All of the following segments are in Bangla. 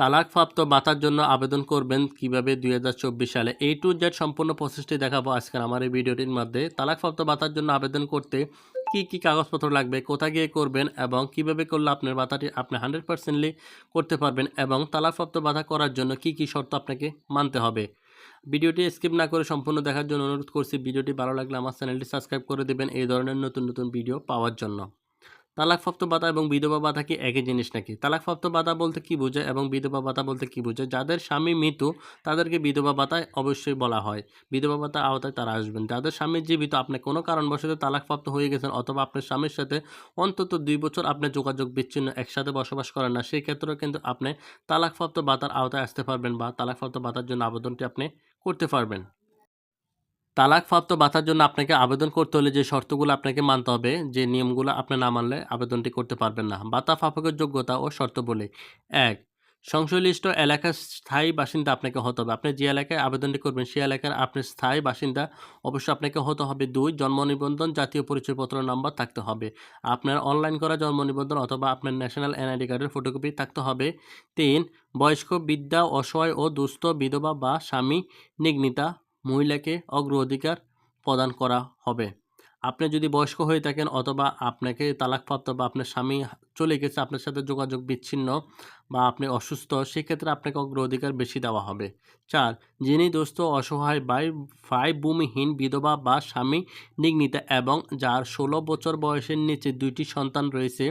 তালাকপ্রাপ্ত ভাতার জন্য আবেদন করবেন কীভাবে দুই হাজার চব্বিশ সালে? এই টু জেড সম্পূর্ণ প্রসেসটি দেখাবো আজকের আমার এই ভিডিওটির মধ্যে। তালাকপ্রাপ্ত ভাতার জন্য আবেদন করতে কি কি কাগজপত্র লাগবে, কোথায় গিয়ে করবেন এবং কীভাবে করলে আপনার ভাতাটি আপনি হান্ড্রেড পার্সেন্টলি করতে পারবেন এবং তালাকপ্রাপ্ত ভাতা করার জন্য কি কি শর্ত আপনাকে মানতে হবে? ভিডিওটি স্কিপ না করে সম্পূর্ণ দেখার জন্য অনুরোধ করছি। ভিডিওটি ভালো লাগলে আমার চ্যানেলটি সাবস্ক্রাইব করে দেবেন। এই ধরনের নতুন নতুন ভিডিও পাওয়ার জন্য। তালাকপ্রাপ্ত ভাতা এবং বিধবা ভাতা কি একই জিনিস নাকি? তালাকপ্রাপ্ত ভাতা বলতে কি বোঝায় এবং বিধবা ভাতা বলতে কি বোঝায়? যাদের স্বামী মৃত্যু, তাদেরকে বিধবা ভাতায় অবশ্যই বলা হয়। বিধবা ভাতার আওতায় তারা আসবেন। যাদের স্বামী জীবিত, আপনি কোনো কারণবশত তালাকপ্রাপ্ত হয়ে গেছেন অথবা আপনার স্বামীর সাথে অন্তত দুই বছর আপনার যোগাযোগ বিচ্ছিন্ন, একসাথে বসবাস করেন না সেই ক্ষেত্রেও কিন্তু আপনি তালাকপ্রাপ্ত ভাতার আওতায় আসতে পারবেন বা তালাকপ্রাপ্ত ভাতার জন্য আবেদনটি আপনি করতে পারবেন। তালাকপ্রাপ্ত ভাতার জন্য আপনাকে আবেদন করতে হলে যে শর্তগুলো আপনাকে মানতে হবে, যে নিয়মগুলো আপনি না মানলে আবেদনটি করতে পারবেন না। বাতা প্রাপকের যোগ্যতা ও শর্ত বলে। এক, সংশ্লিষ্ট এলাকার স্থায়ী বাসিন্দা আপনাকে হতে হবে। আপনি যে এলাকায় আবেদনটি করবেন, সেই এলাকার আপনার স্থায়ী বাসিন্দা অবশ্যই আপনাকে হতে হবে। দুই, জন্ম নিবন্ধন, জাতীয় পরিচয়পত্র নাম্বার থাকতে হবে। আপনার অনলাইন করা জন্ম নিবন্ধন অথবা আপনার ন্যাশনাল এনআইডি কার্ডের ফটোকপি থাকতে হবে। তিন, বয়স্ক বিদ্যা অসহায় ও দুস্থ, বিধবা বা স্বামী নিগ্নিতা মহিলাকে অগ্রাধিকার প্রদান করা হবে। আপনি যদি বয়স্ক হয়ে থাকেন অথবা আপনাকে তালাকপ্রাপ্ত বা আপনার স্বামী চলে গেছে, আপনার সাথে যোগাযোগ বিচ্ছিন্ন বা আপনি অসুস্থ, সেক্ষেত্রে আপনাকে অগ্রাধিকার বেশি দেওয়া হবে। চার, যিনি দোস্ত, অসহায় বাই ফাই ভূমিহীন বিধবা বা স্বামী নিগ্নিতা এবং যার ষোলো বছর বয়সের নিচে দুইটি সন্তান রয়েছে,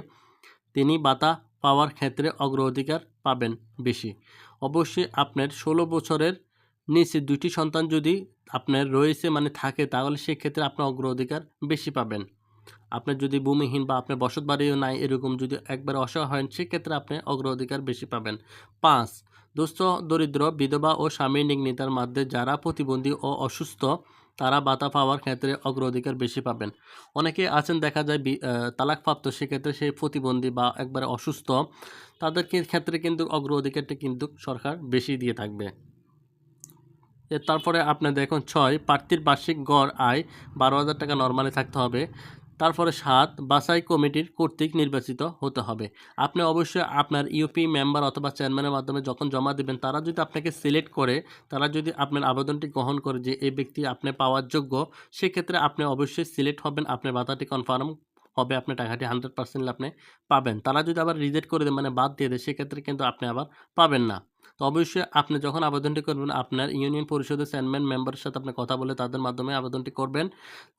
তিনি ভাতা পাওয়ার ক্ষেত্রে অগ্রাধিকার পাবেন বেশি। অবশ্যই আপনার ষোলো বছরের নিচে দুইটি সন্তান যদি আপনার রয়েছে মানে থাকে, তাহলে সেক্ষেত্রে আপনার অগ্রাধিকার বেশি পাবেন। আপনার যদি ভূমিহীন বা আপনার বসত বাড়িও নাই, এরকম যদি একবার অসহায় হন, সেক্ষেত্রে আপনি অগ্রাধিকার বেশি পাবেন। পাঁচ, দুস্থ, দরিদ্র, বিধবা ও স্বামী নিগ্নিতার মধ্যে যারা প্রতিবন্ধী ও অসুস্থ, তারা বাতা পাওয়ার ক্ষেত্রে অগ্রাধিকার বেশি পাবেন। অনেকে আছেন, দেখা যায় তালাকপ্রাপ্ত, সেক্ষেত্রে সেই প্রতিবন্ধী বা একবারে অসুস্থ, তাদেরকে ক্ষেত্রে কিন্তু অগ্রাধিকারটা কিন্তু সরকার বেশি দিয়ে থাকবে। তারপরে আপনি দেখুন ছয়, প্রার্থীর বার্ষিক গড় আয় বারো হাজার টাকা নর্মালি থাকতে হবে। তারপরে সাত, বাছাই কমিটির কর্তৃক নির্বাচিত হতে হবে। আপনি অবশ্যই আপনার ইউপি মেম্বার অথবা চেয়ারম্যানের মাধ্যমে যখন জমা দেবেন, তারা যদি আপনাকে সিলেক্ট করে, তারা যদি আপনার আবেদনটি গ্রহণ করে যে এই ব্যক্তি আপনি পাওয়ার যোগ্য, সেক্ষেত্রে আপনি অবশ্যই সিলেক্ট হবেন, আপনার ভাতাটি কনফার্ম হবে, আপনার টাকাটি হান্ড্রেড পার্সেন্ট আপনি পাবেন। তারা যদি আবার রিজেক্ট করে দেয় মানে বাদ দিয়ে দেয়, সেক্ষেত্রে কিন্তু আপনি আবার পাবেন না। তো অবশ্যই আপনি যখন আবেদনটি করবেন, আপনার ইউনিয়ন পরিষদের চেয়ারম্যান, মেম্বারের সাথে আপনি কথা বলে তাদের মাধ্যমে আবেদনটি করবেন।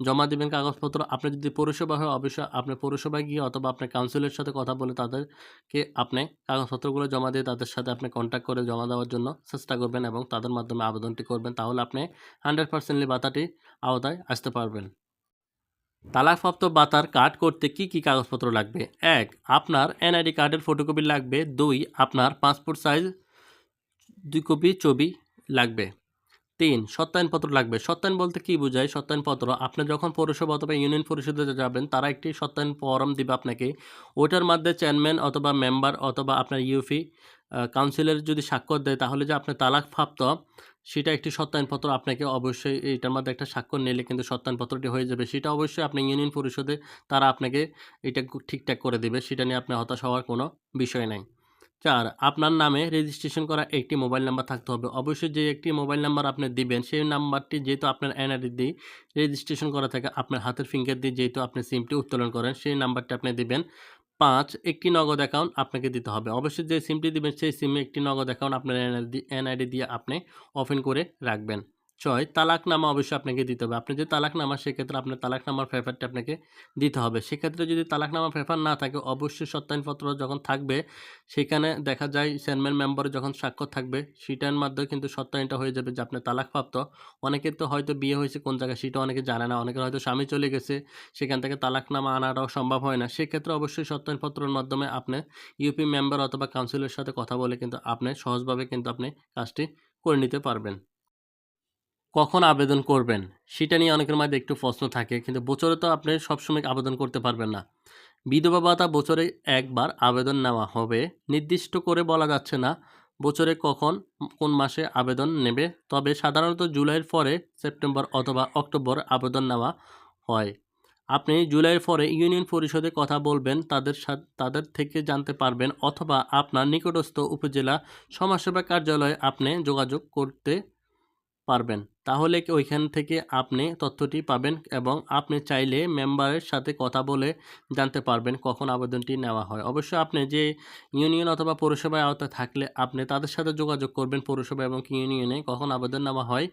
জমা দিবেন কাগজপত্র। আপনি যদি পৌরসভা হয় অবশ্যই আপনি পৌরসভায় গিয়ে অথবা আপনার কাউন্সিলের সাথে কথা বলে তাদেরকে আপনি কাগজপত্রগুলো জমা দিয়ে তাদের সাথে আপনি কন্ট্যাক্ট করে জমা দেওয়ার জন্য চেষ্টা করবেন এবং তাদের মাধ্যমে আবেদনটি করবেন। তাহলে আপনি হান্ড্রেড পার্সেন্টলি ভাতাটি আওতায় আসতে পারবেন। তালাকপ্রাপ্ত ভাতার কার্ড করতে কি কি কাগজপত্র লাগবে? এক, আপনার এনআইডি কার্ডের ফটোকপি লাগবে। দুই, আপনার পাসপোর্ট সাইজ দুই কপি ছবি লাগবে। তিন, সত্যায়নপত্র লাগবে। সত্যায়ন বলতে কি বোঝায়? সত্যায়নপত্র, আপনি যখন পৌরসভা অথবা ইউনিয়ন পরিষদে যাবেন, তারা একটি সত্যায়ন ফর্ম দিবে আপনাকে। ওটার মধ্যে চেয়ারম্যান অথবা মেম্বার অথবা আপনার ইউপি কাউন্সিলের যদি স্বাক্ষর দেয়, তাহলে যে আপনার তালাক প্রাপ্ত সেটা একটি সত্যায়নপত্র আপনাকে অবশ্যই এটার মধ্যে একটা স্বাক্ষর নিলে কিন্তু সত্যায়নপত্রটি হয়ে যাবে। সেটা অবশ্যই আপনি ইউনিয়ন পরিষদে, তারা আপনাকে এটা ঠিকঠাক করে দেবে। সেটা নিয়ে আপনি হতাশ হওয়ার কোনো বিষয় নাই। চার, আপনার নামে রেজিস্ট্রেশন করা একটি মোবাইল নাম্বার থাকতে হবে। অবশ্যই যে একটি মোবাইল নাম্বার আপনি দিবেন, সেই নাম্বারটি যেহেতু আপনার এনআরডি দিয়ে রেজিস্ট্রেশন করা থাকে, আপনার হাতের ফিঙ্গার দিয়ে যেহেতু আপনি সিমটি উত্তোলন করেন, সেই নাম্বারটি আপনি দিবেন। পাঁচ, একটি নগদ অ্যাকাউন্ট আপনাকে দিতে হবে। অবশ্যই যে সিমটি দিবেন, সেই সিমে একটি নগদ অ্যাকাউন্ট আপনার এনআইডি এনআইডি দিয়ে আপনি ওপেন করে রাখবেন। ছয় তালাকনামা অবশ্যই আপনাকে দিতে হবে। আপনি যে তালাকনামা, সেক্ষেত্রে আপনার তালাকনামার ফেফারটি আপনাকে দিতে হবে। সেক্ষেত্রে যদি তালাকনামা ফেফার না থাকে, অবশ্যই সত্যায়নপত্র যখন থাকবে, সেখানে দেখা যায় চেয়ারম্যান মেম্বারের যখন স্বাক্ষর থাকবে, সেটার মাধ্যমে কিন্তু সত্যায়নটা হয়ে যাবে যে আপনার তালাকপ্রাপ্ত। অনেকের তো হয়তো বিয়ে হয়েছে কোন জায়গায়, সেটা অনেকে জানে না। অনেকের হয়তো স্বামী চলে গেছে, সেখান থেকে তালাকনামা আনাটাও সম্ভব হয় না। সেক্ষেত্রে অবশ্যই সত্যায়নপত্রের মাধ্যমে আপনি ইউপি মেম্বার অথবা কাউন্সিলের সাথে কথা বলে কিন্তু আপনি সহজভাবে কিন্তু আপনি কাজটি করে নিতে পারবেন। কখন আবেদন করবেন? সেটা নিয়ে অনেকের মধ্যে একটু প্রশ্ন থাকে, কিন্তু বছরে তো আপনি সবসময় আবেদন করতে পারবেন না। বিধবা ভাতা বছরে একবার আবেদন নেওয়া হবে। নির্দিষ্ট করে বলা যাচ্ছে না বছরে কখন, কোন মাসে আবেদন নেবে, তবে সাধারণত জুলাইয়ের পরে সেপ্টেম্বর অথবা অক্টোবর আবেদন নেওয়া হয়। আপনি জুলাইয়ের পরে ইউনিয়ন পরিষদে কথা বলবেন, তাদের সাথে তাদের থেকে জানতে পারবেন, অথবা আপনার নিকটস্থ উপজেলা সমাজসেবা কার্যালয়ে আপনি যোগাযোগ করতে পারবেন। তাহলে ওইখান থেকে আপনি তথ্যটি পাবেন এবং আপনি চাইলে মেম্বারের সাথে কথা বলে জানতে পারবেন কখন আবেদনটি নেওয়া হয়। অবশ্যই আপনি যে ইউনিয়ন অথবা পৌরসভায় আওতায় থাকলে আপনি তাদের সাথে যোগাযোগ করবেন পৌরসভা এবং ইউনিয়নে কখন আবেদন নেওয়া হয়।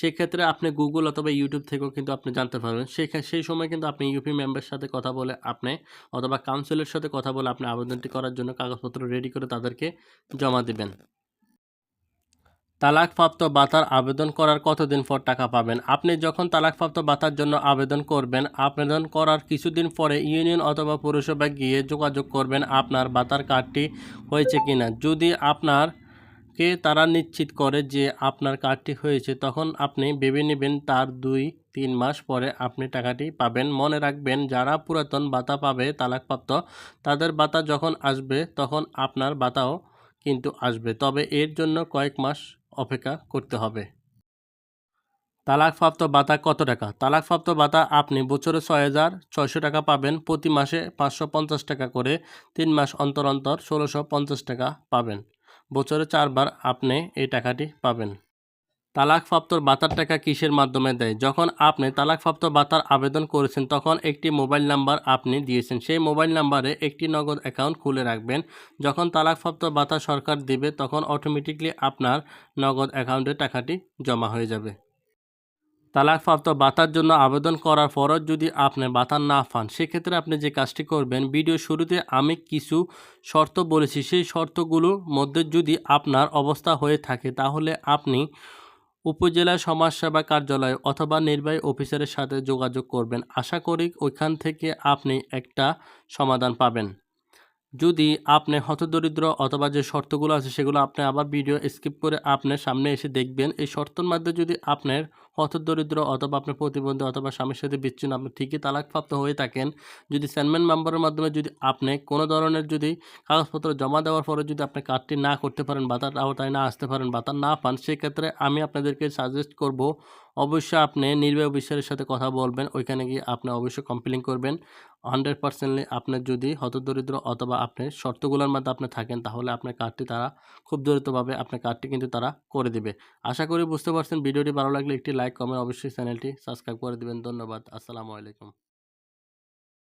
সেক্ষেত্রে আপনি গুগল অথবা ইউটিউব থেকেও কিন্তু আপনি জানতে পারবেন। সেক্ষেত্রে সেই সময় কিন্তু আপনি ইউপি মেম্বারের সাথে কথা বলে আপনি অথবা কাউন্সিলের সাথে কথা বলে আপনি আবেদনটি করার জন্য কাগজপত্র রেডি করে তাদেরকে জমা দিবেন। তালাকপ্রাপ্ত ভাতার আবেদন করার কতদিন পর টাকা পাবেন? আপনি যখন তালাকপ্রাপ্ত ভাতার জন্য আবেদন করবেন, আবেদন করার কিছুদিন পরে ইউনিয়ন অথবা পৌরসভায় গিয়ে যোগাযোগ করবেন আপনার ভাতার কার্ডটি হয়েছে কিনা। যদি আপনার কে তারা নিশ্চিত করে যে আপনার কার্ডটি হয়েছে, তখন আপনি ভেবে নেবেন তার দুই, তিন মাস পরে আপনি টাকাটি পাবেন। মনে রাখবেন, যারা পুরাতন ভাতা পাবে তালাকপ্রাপ্ত, তাদের বাতা যখন আসবে, তখন আপনার ভাতাও কিন্তু আসবে। তবে এর জন্য কয়েক মাস অপেক্ষা করতে হবে। তালাকপ্রাপ্ত ভাতা কত টাকা? তালাকপ্রাপ্ত ভাতা আপনি বছরে ছয় হাজার ছয়শো টাকা পাবেন, প্রতি মাসে পাঁচশো পঞ্চাশ টাকা করে তিন মাস অন্তর অন্তর ষোলোশো পঞ্চাশ টাকা পাবেন। বছরে চারবার আপনি এই টাকাটি পাবেন। তালাকপ্রাপ্তর ভাতার টাকা কিসের মাধ্যমে দেয়? যখন আপনি তালাকপ্রাপ্ত ভাতার আবেদন করেছেন, তখন একটি মোবাইল নাম্বার আপনি দিয়েছেন। সেই মোবাইল নাম্বারে একটি নগদ অ্যাকাউন্ট খুলে রাখবেন। যখন তালাকপ্রাপ্ত ভাতা সরকার দিবে, তখন অটোমেটিকলি আপনার নগদ অ্যাকাউন্টে টাকাটি জমা হয়ে যাবে। তালাকপ্রাপ্ত ভাতার জন্য আবেদন করার পরও যদি আপনি ভাতা না পান, সেক্ষেত্রে আপনি যে কাজটি করবেন, ভিডিও শুরুতে আমি কিছু শর্ত বলেছি। সেই শর্তগুলোর মধ্যে যদি আপনার অবস্থা হয়ে থাকে, তাহলে আপনি উপজেলা সমাজসেবা কার্যালয় অথবা নির্বাহী অফিসারের সাথে যোগাযোগ করবেন। আশা করি ওইখান থেকে আপনি একটা সমাধান পাবেন। যদি আপনি হতদরিদ্র অথবা যে শর্তগুলো আছে সেগুলো আপনি আবার ভিডিও স্কিপ করে আপনার সামনে এসে দেখবেন, এই শর্তর মধ্যে যদি আপনার হতদরিদ্র অথবা আপনার প্রতিবন্ধী অথবা স্বামীর সাথে বিচ্ছিন্ন আপনি ঠিকই তালাকপ্রাপ্ত হয়ে থাকেন, যদি স্যানম্যান মেম্বারের মাধ্যমে যদি আপনি কোনো ধরনের যদি কাগজপত্র জমা দেওয়ার পরে যদি আপনি কাজটি না করতে পারেন বাতার আওতায় না আসতে পারেন বাতার না পান, সেক্ষেত্রে আমি আপনাদেরকে সাজেস্ট করব অবশ্যই আপনি নির্বাহী অফিসারের সাথে কথা বলবেন, ওইখানে গিয়ে আপনি অবশ্যই কমপ্লেন করবেন। হান্ড্রেড পার্সেন্টলি আপনার যদি হতদরিদ্র অথবা আপনি শর্তগুলোর মধ্যে আপনি থাকেন, তাহলে আপনার কার্ডটি তারা খুব দ্রুতভাবে আপনার কার্ডটি কিন্তু তারা করে দেবে। আশা করি বুঝতে পারছেন। ভিডিওটি ভালো লাগলে একটি লাইক কমেন্ট অবশ্যই চ্যানেলটি সাবস্ক্রাইব করে দেবেন। ধন্যবাদ। আসসালামু আলাইকুম।